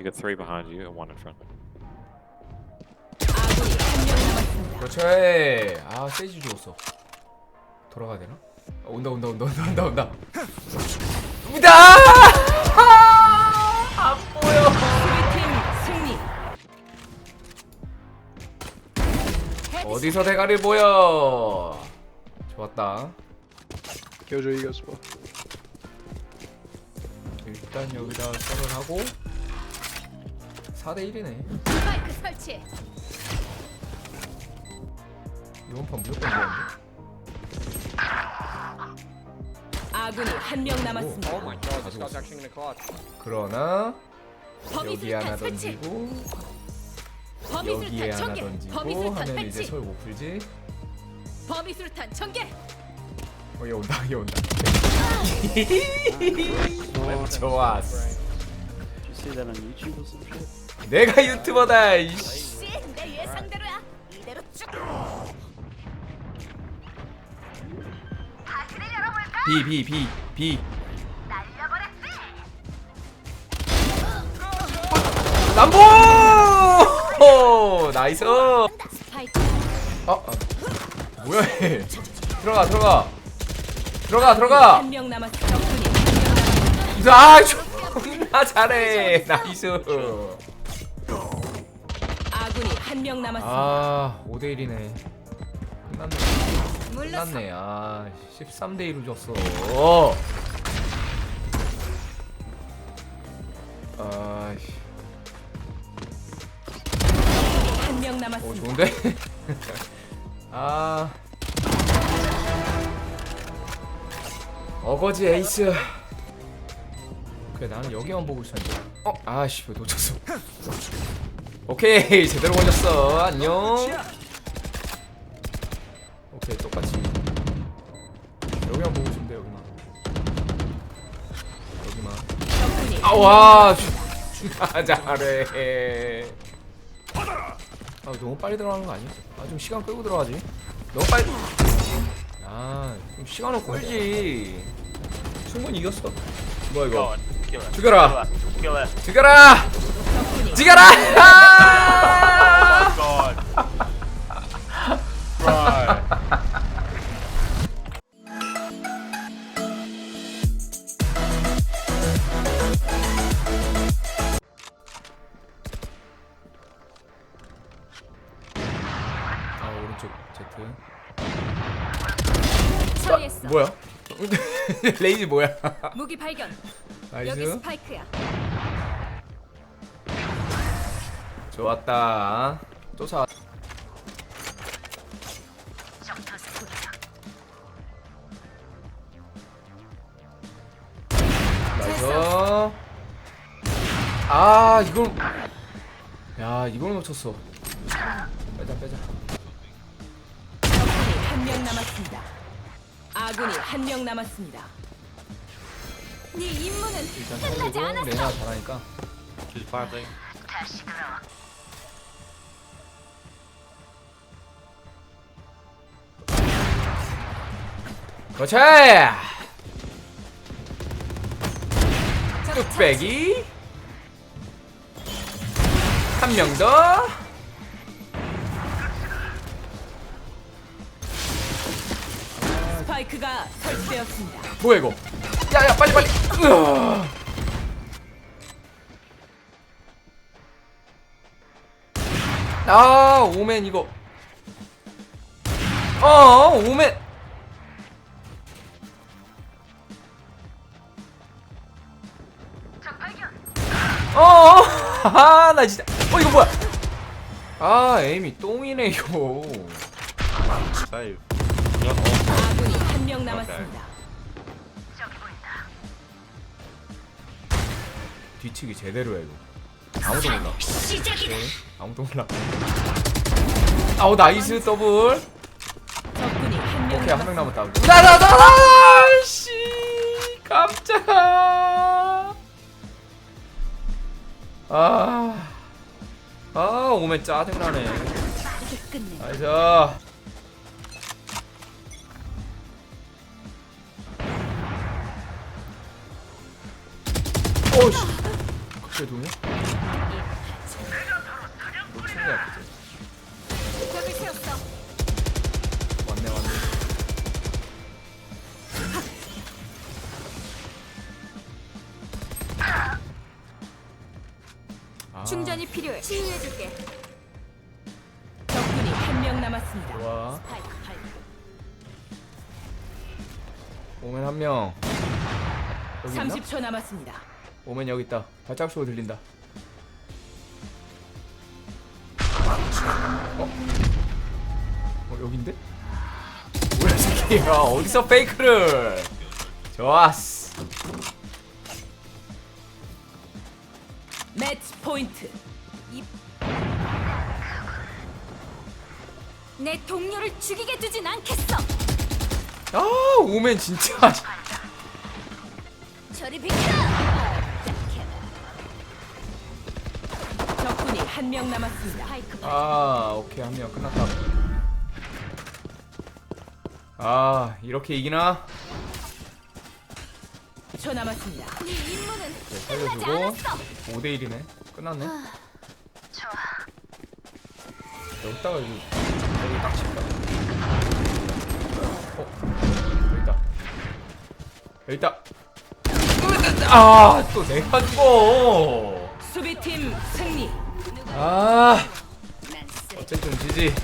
You got three behind you and one in front. 아군이 한 명 남았습니다. 그렇지. 아 세지 죽었어. 돌아가야 되나? 어, 온다 온다 온다 온다 온다 온다. 온다. 아, 안 보여. 수비팀 승리. 어디서 대가리 보여? 좋았다. Killjoy, go spot. 일단 여기다 썰을 하고 4대 1이네. 스파이크 설치. 이번 판 무조건 이겼는데. 아군이 한 명 남았습니다. Oh my god, this this guy's guy's actually gonna clutch. 그러나 범위 여기 하나 설치. 던지고 범위 여기에 하나 전개. 던지고 하면 이제. 철못 풀지. 범위 술탄 전개. 어, 얘 온다, 얘 온다. 좋았어. Did you see that on YouTube or some shit? 내가 유튜버다. 이씨. 씨, 내 예상대로야. 이대로 쭉. B B B B. 남보! 오, 나이스. 어, 스파이크. 어. 뭐야 얘? 들어가 들어가. 들어가 들어가. 한 명 남았습니다. 적군이 한명 남았습니다. 아, 존나 잘해. 나이스. 한 명 남았습니다. 아, 5대 1이네. 끝났네. 물러서. 끝났네. 아, 13대 1로 졌어. 아, 씨. 한 명 오, 남았습니다. 좋은데? 아. 어거지 에이스. 그래, 나는 여기만 보고 있었는데. 어, 아씨, 왜 놓쳤어? 오케이, 제대로 걸렸어. 안녕. 오케이, 똑같이. 여기만 보고 돼, 여기만. 여기만. 적군이 아, 와, 아, 잘해. 아, 너무 빨리 들어가는 거 아니야? 아, 좀 시간 끌고 들어가지. 너무 빨리. 아, 좀 시간을 끌지. 충분히 이겼어. 뭐야 이거? 죽여라. 죽여라. 죽여라. 아! 아, 오른쪽 Z. 처리했어. 뭐야? 레이지 뭐야? 무기 발견. 여기 나이스. 스파이크야. 좋았다. 쫓아. 나이스. 아 이걸 야 이걸 놓쳤어. 빼자 빼자. 적군이 한 명 남았습니다. 아군이 한 명 남았습니다. 네 임무는 일단 끝나지 살리고 않았어. 레나 잘하니까. She's fighting. 그렇지. 뚝배기. 한 명 더. 스파이크가 설치되었습니다. 뭐야 이거? 야야 빨리 빨리. 으아. 아 오멘 이거. 어 오멘. 어, 아나 진짜. 어 이거 뭐야? 아 에임이 똥이네 이거. Save. 아군이 한 명 남았습니다. 뒤치기 제대로 해 이거. 아무도 몰라. 오케이. 아무도 몰라. 아우 나이스 더블. 적군이 한명 오케이 한 명. 남았다. 나나나나 씨 깜짝. 아. 아 오면 짜증나네. 끝내. 나이스. 오씨. 갑자기 누구냐? 벽을 세웠어. 왔네 왔네 아, 충전이 필요해. 치유해줄게. 적군이 한 명 남았습니다. 좋아 한명 여기 있나? 30초 남았습니다. 오멘 여기 있다 발자국 소리 들린다 어? 어 여긴데? 뭐야 이 새끼야 어디서 페이크를 좋았어 매치 포인트. 내 동료를 죽이게 두진 않겠어. 아 오멘 진짜 저리 비켜. 한 명 남았습니다. 스파이크 아 오케이 한 명 끝났다 아 이렇게 이기나? 초 남았습니다. 네 임무는 네, 살려주고 5대1이네 끝났네 여기다가 이거 여기 딱 칠까? 어 여기 있다 여기 있다 아또 내가 죽어 수비팀 승리. 아 어쨌든 지지